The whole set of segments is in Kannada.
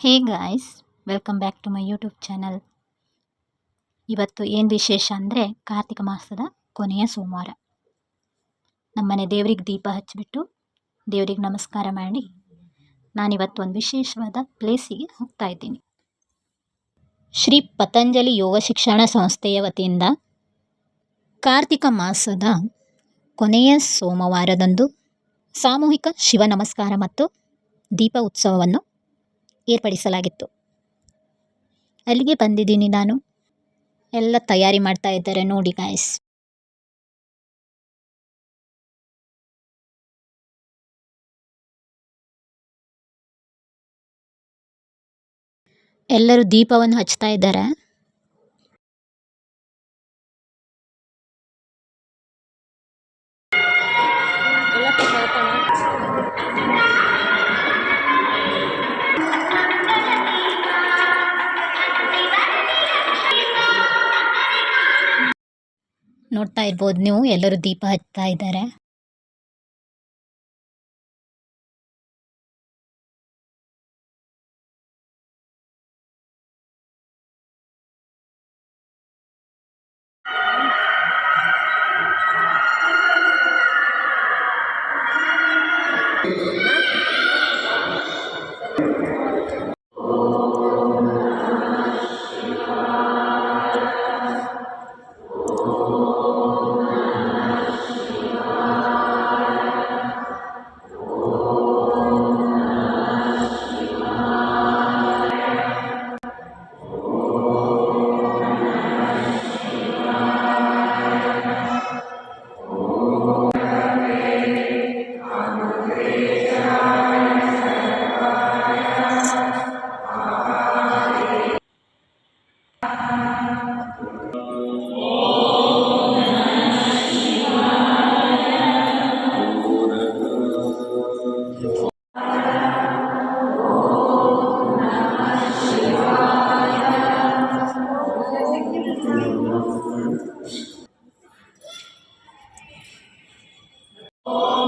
Hey guys welcome back to my YouTube channel ಇವತ್ತು ಏನು ವಿಶೇಷ ಅಂದರೆ ಕಾರ್ತಿಕ ಮಾಸದ ಕೊನೆಯ ಸೋಮವಾರ. ನಮ್ಮನೆ ದೇವ್ರಿಗೆ ದೀಪ ಹಚ್ಚಿಬಿಟ್ಟು ದೇವ್ರಿಗೆ ನಮಸ್ಕಾರ ಮಾಡಿ ನಾನಿವತ್ತು ಒಂದು ವಿಶೇಷವಾದ ಪ್ಲೇಸಿಗೆ ಹೋಗ್ತಾ ಇದ್ದೀನಿ. ಶ್ರೀ ಪತಂಜಲಿ ಯೋಗ ಶಿಕ್ಷಣ ಸಂಸ್ಥೆಯ ವತಿಯಿಂದ ಕಾರ್ತಿಕ ಮಾಸದ ಕೊನೆಯ ಸೋಮವಾರದಂದು ಸಾಮೂಹಿಕ ಶಿವ ನಮಸ್ಕಾರ ಮತ್ತು ದೀಪ ಉತ್ಸವವನ್ನು ಏರ್ಪಡಿಸಲಾಗಿತ್ತು. ಅಲ್ಲಿಗೆ ಬಂದಿದ್ದೀನಿ ನಾನು. ಎಲ್ಲ ತಯಾರಿ ಮಾಡ್ತಾ ಇದ್ದಾರೆ ನೋಡಿ ಗಾಯ್ಸ್ ಎಲ್ಲರೂ ದೀಪವನ್ನು ಹಚ್ತಾ ಇದ್ದಾರೆ? ನೋಡ್ತಾ ಇರ್ಬೋದು ನೀವು ಎಲ್ಲರೂ ದೀಪ ಹಚ್ತಾ ಇದ್ದಾರೆ. Oh.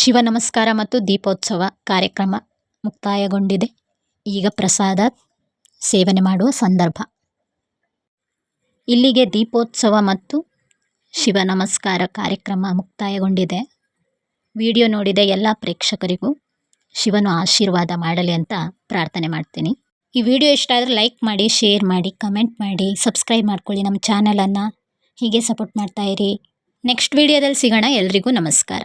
ಶಿವ ನಮಸ್ಕಾರ ಮತ್ತು ದೀಪೋತ್ಸವ ಕಾರ್ಯಕ್ರಮ ಮುಕ್ತಾಯಗೊಂಡಿದೆ. ಈಗ ಪ್ರಸಾದ, ಸೇವನೆ ಮಾಡುವ ಸಂದರ್ಭ. ಇಲ್ಲಿಗೆ ದೀಪೋತ್ಸವ ಮತ್ತು ಶಿವ ನಮಸ್ಕಾರ ಕಾರ್ಯಕ್ರಮ ಮುಕ್ತಾಯಗೊಂಡಿದೆ. ವಿಡಿಯೋ ನೋಡಿದ ಎಲ್ಲ ಪ್ರೇಕ್ಷಕರಿಗೂ ಶಿವನು ಆಶೀರ್ವಾದ ಮಾಡಲಿ ಅಂತ ಪ್ರಾರ್ಥನೆ ಮಾಡ್ತೀನಿ. ಈ ವಿಡಿಯೋ ಇಷ್ಟ ಆದರೆ ಲೈಕ್ ಮಾಡಿ, ಶೇರ್ ಮಾಡಿ, ಕಮೆಂಟ್ ಮಾಡಿ, ಸಬ್ಸ್ಕ್ರೈಬ್ ಮಾಡ್ಕೊಳ್ಳಿ ನಮ್ಮ ಚಾನಲನ್ನು. ಹೀಗೆ ಸಪೋರ್ಟ್ ಮಾಡ್ತಾಯಿರಿ ನೆಕ್ಸ್ಟ್ ವಿಡಿಯೋದಲ್ಲಿ ಸಿಗೋಣ. ಎಲ್ರಿಗೂ ನಮಸ್ಕಾರ.